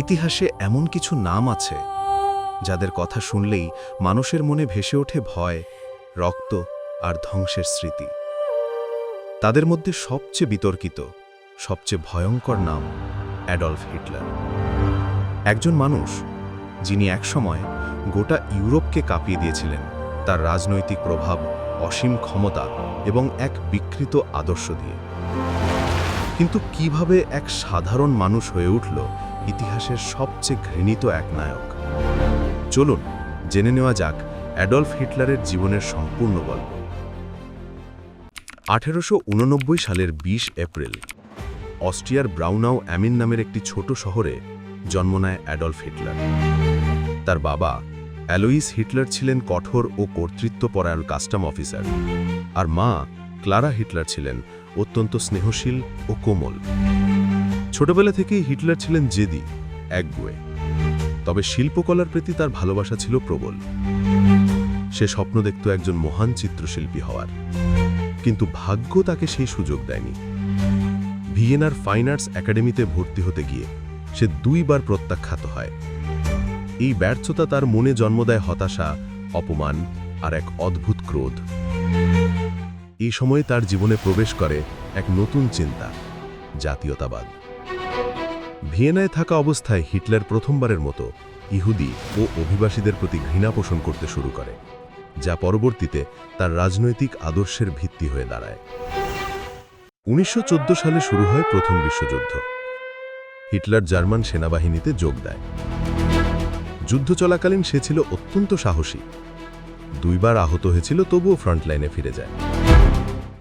ইতিহাসে এমন কিছু নাম আছে, যাদের কথা শুনলেই মানুষের মনে ভেসে ওঠে ভয়, রক্ত আর ধ্বংসের স্মৃতি। তাদের মধ্যে সবচেয়ে বিতর্কিত, সবচেয়ে ভয়ঙ্কর নাম অ্যাডলফ হিটলার। একজন মানুষ, যিনি একসময় গোটা ইউরোপকে কাঁপিয়ে দিয়েছিলেন, তার রাজনৈতিক প্রভাব, অসীম ক্ষমতা এবং এক বিকৃত আদর্শ দিয়ে। কিন্তু কীভাবে এক সাধারণ মানুষ হয়ে উঠল ইতিহাসের সবচেয়ে ঘৃণিত এক নায়ক। চলুন, জেনে নেওয়া যাক অ্যাডলফ হিটলারের জীবনের সম্পূর্ণ গল্প। আঠেরোশো উননব্বই সালের ২০ এপ্রিল, অস্ট্রিয়ার ব্রাউনাও অ্যামিন নামের একটি ছোট শহরে জন্ম নেয় অ্যাডলফ হিটলার। তার বাবা অ্যালোইস হিটলার ছিলেন কঠোর ও কর্তৃত্বপরায়ণ কাস্টম অফিসার, আর মা ক্লারা হিটলার ছিলেন অত্যন্ত স্নেহশীল ও কোমল। ছোটবেলা থেকেই হিটলার ছিলেন জেদি একগুয়ে তবে শিল্পকলার প্রতি তার ভালোবাসা ছিল প্রবল। সে স্বপ্ন দেখত একজন মহান চিত্রশিল্পী হওয়ার। কিন্তু ভাগ্য তাকে সেই সুযোগ দেয়নি। ভিয়েনার ফাইন আর্টস একাডেমিতে ভর্তি হতে গিয়ে সে দুইবার প্রত্যাখ্যাত হয়। এই ব্যর্থতা তার মনে জন্ম দেয় হতাশা, অপমান আর এক অদ্ভুত ক্রোধ। এই সময়ে তার জীবনে প্রবেশ করে এক নতুন চিন্তা, জাতীয়তাবাদ। ভিয়েনায় থাকা অবস্থায় হিটলার প্রথমবারের মতো ইহুদি ও অভিবাসীদের প্রতি ঘৃণা পোষণ করতে শুরু করে, যা পরবর্তীতে তার রাজনৈতিক আদর্শের ভিত্তি হয়ে দাঁড়ায়। উনিশশো সালে শুরু হয় প্রথম বিশ্বযুদ্ধ। হিটলার জার্মান সেনাবাহিনীতে যোগ দেয়। যুদ্ধ চলাকালীন সে ছিল অত্যন্ত সাহসী। দুইবার আহত হয়েছিল, তবুও ফ্রন্টলাইনে ফিরে যায়।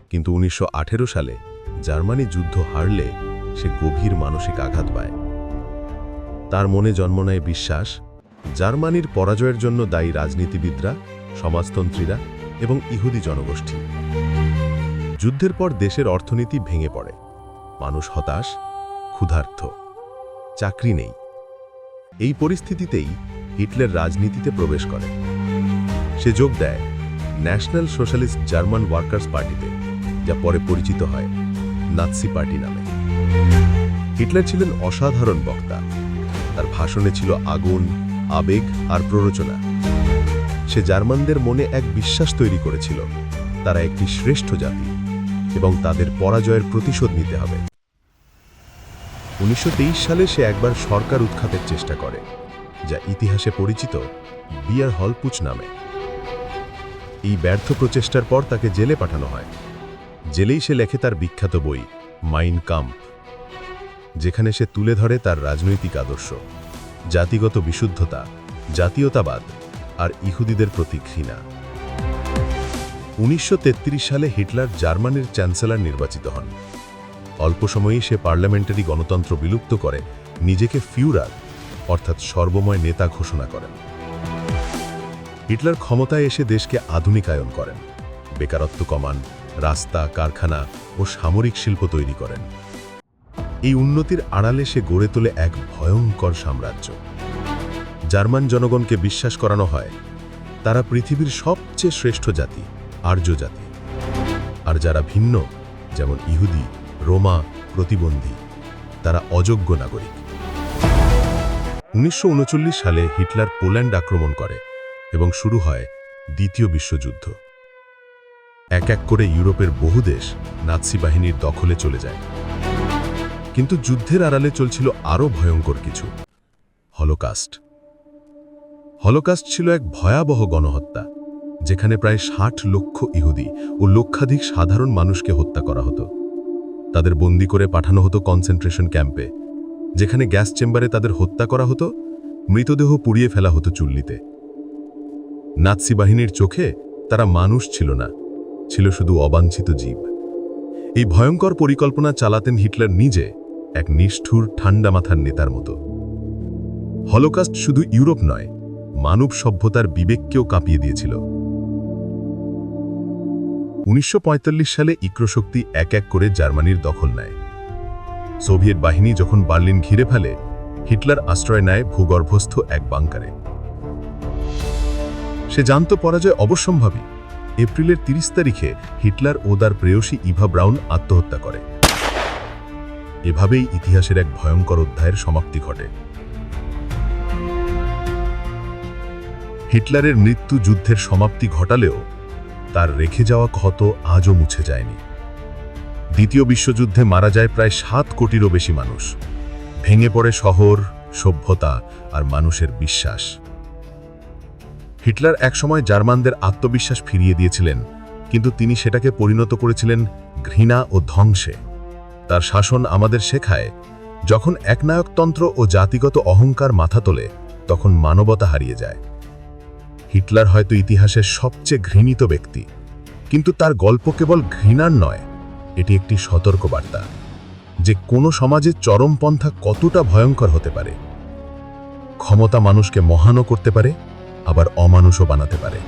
কিন্তু উনিশশো আঠেরো সালে জার্মানি যুদ্ধ হারলে সে গভীর মানসিক আঘাত পায়। তার মনে জন্ম নেয় বিশ্বাস, জার্মানির পরাজয়ের জন্য দায়ী রাজনীতিবিদরা, সমাজতন্ত্রীরা এবং ইহুদি জনগোষ্ঠী। যুদ্ধের পর দেশের অর্থনীতি ভেঙে পড়ে। মানুষ হতাশ ক্ষুধার্থ চাকরি নেই। এই পরিস্থিতিতেই হিটলার রাজনীতিতে প্রবেশ করে। সে যোগ দেয় ন্যাশনাল সোশ্যালিস্ট জার্মান ওয়ার্কার্স পার্টিতে, যা পরে পরিচিত হয় নাৎসি পার্টি নামে। হিটলার ছিলেন অসাধারণ বক্তা। তার ভাষণে ছিল আগুন, আবেগ আর প্ররোচনা। সে জার্মানদের মনে এক বিশ্বাস তৈরি করেছিল, তারা একটি শ্রেষ্ঠ জাতি এবং তাদের পরাজয়ের প্রতিশোধ নিতে হবে। উনিশশো তেইশ সালে সে একবার সরকার উৎখাতের চেষ্টা করে, যা ইতিহাসে পরিচিত বিয়ার হলপুচ নামে। এই ব্যর্থ প্রচেষ্টার পর তাকে জেলে পাঠানো হয়। জেলেই সে লেখে তার বিখ্যাত বই, মাইন কাম্প। যেখানে সে তুলে ধরে তার রাজনৈতিক আদর্শ, জাতিগত বিশুদ্ধতা, জাতীয়তাবাদ আর ইহুদিদের প্রতি ঘৃণা। উনিশশো তেত্রিশ সালে হিটলার জার্মানির চ্যান্সেলর নির্বাচিত হন। অল্প সময়েই সে পার্লামেন্টারি গণতন্ত্র বিলুপ্ত করে নিজেকে ফিউরার অর্থাৎ সর্বময় নেতা ঘোষণা করেন। হিটলার ক্ষমতায় এসে দেশকে আধুনিকায়ন করেন, বেকারত্ব কমান, রাস্তা, কারখানা ও সামরিক শিল্প তৈরি করেন। এই উন্নতির আড়ালে সে গড়ে তোলে এক ভয়ঙ্কর সাম্রাজ্য। জার্মান জনগণকে বিশ্বাস করানো হয়, তারা পৃথিবীর সবচেয়ে শ্রেষ্ঠ জাতি, আর্য জাতি। আর যারা ভিন্ন, যেমন ইহুদি, রোমা, প্রতিবন্ধী, তারা অযোগ্য নাগরিক। উনিশশো উনচল্লিশ সালে হিটলার পোল্যান্ড আক্রমণ করে এবং শুরু হয় দ্বিতীয় বিশ্বযুদ্ধ। এক এক করে ইউরোপের বহু দেশ নাৎসি বাহিনীর দখলে চলে যায়। কিন্তু যুদ্ধের আড়ালে চলছিল আরও ভয়ঙ্কর কিছু। হলোকাস্ট। হলোকাস্ট ছিল এক ভয়াবহ গণহত্যা, যেখানে প্রায় ষাট লক্ষ ইহুদি ও লক্ষাধিক সাধারণ মানুষকে হত্যা করা হতো। তাদের বন্দি করে পাঠানো হতো কনসেন্ট্রেশন ক্যাম্পে, যেখানে গ্যাস চেম্বারে তাদের হত্যা করা হতো, মৃতদেহ পুড়িয়ে ফেলা হতো চুল্লিতে। নাৎসি বাহিনীর চোখে তারা মানুষ ছিল না, ছিল শুধু অবাঞ্ছিত জীব। এই ভয়ঙ্কর পরিকল্পনা চালাতেন হিটলার নিজে এক নিষ্ঠুর ঠান্ডা মাথার নেতার মতো। হলোকাস্ট শুধু ইউরোপ নয়, মানব সভ্যতার বিবেককেও কাঁপিয়ে দিয়েছিল। উনিশশো সালে ইক্রোশক্তি এক এক করে জার্মানির দখল নেয়। সোভিয়েত বাহিনী যখন বার্লিন ঘিরে ফেলে, হিটলার আশ্রয় নেয় ভূগর্ভস্থ এক বাংকারে। সে জানত পরাজয় অবশ্যম্ভাবী। এপ্রিলের ৩০ তারিখে হিটলার ও তার প্রেয়সী ইভা ব্রাউন আত্মহত্যা করে। এভাবেই ইতিহাসের এক ভয়ঙ্কর অধ্যায়ের সমাপ্তি ঘটে। হিটলারের মৃত্যু যুদ্ধের সমাপ্তি ঘটালেও তার রেখে যাওয়া ক্ষত আজও মুছে যায়নি। দ্বিতীয় বিশ্বযুদ্ধে মারা যায় প্রায় সাত কোটিরও বেশি মানুষ। ভেঙে পড়ে শহর, সভ্যতা আর মানুষের বিশ্বাস। হিটলার একসময় জার্মানদের আত্মবিশ্বাস ফিরিয়ে দিয়েছিলেন, কিন্তু তিনি সেটাকে পরিণত করেছিলেন ঘৃণা ও ধ্বংসে। তার শাসন আমাদের শেখায়, যখন একনায়কতন্ত্র ও জাতিগত অহংকার মাথা তোলে, তখন মানবতা হারিয়ে যায়। হিটলার হয়তো ইতিহাসের সবচেয়ে ঘৃণিত ব্যক্তি, কিন্তু তার গল্প কেবল ঘৃণার নয়, এটি একটি সতর্কবার্তা, যে কোনো সমাজের চরমপন্থা কতটা ভয়ঙ্কর হতে পারে। ক্ষমতা মানুষকে মহানও করতে পারে, আবার অমানুষও বানাতে পারে।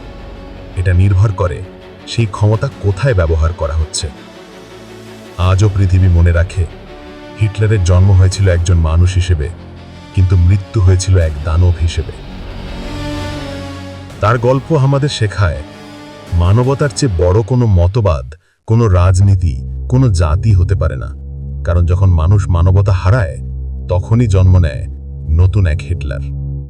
এটা নির্ভর করে সেই ক্ষমতা কোথায় ব্যবহার করা হচ্ছে। আজও পৃথিবী মনে রাখে। হিটলারের জন্ম হয়েছিল একজন মানুষ হিসেবে, কিন্তু মৃত্যু হয়েছিল এক দানব হিসেবে। তার গল্প আমাদের শেখায়, মানবতার চেয়ে বড় কোনো মতবাদ, কোনো রাজনীতি, কোনো জাতি হতে পারে না। কারণ যখন মানুষ মানবতা হারায়, তখনই জন্ম নেয় নতুন এক হিটলার।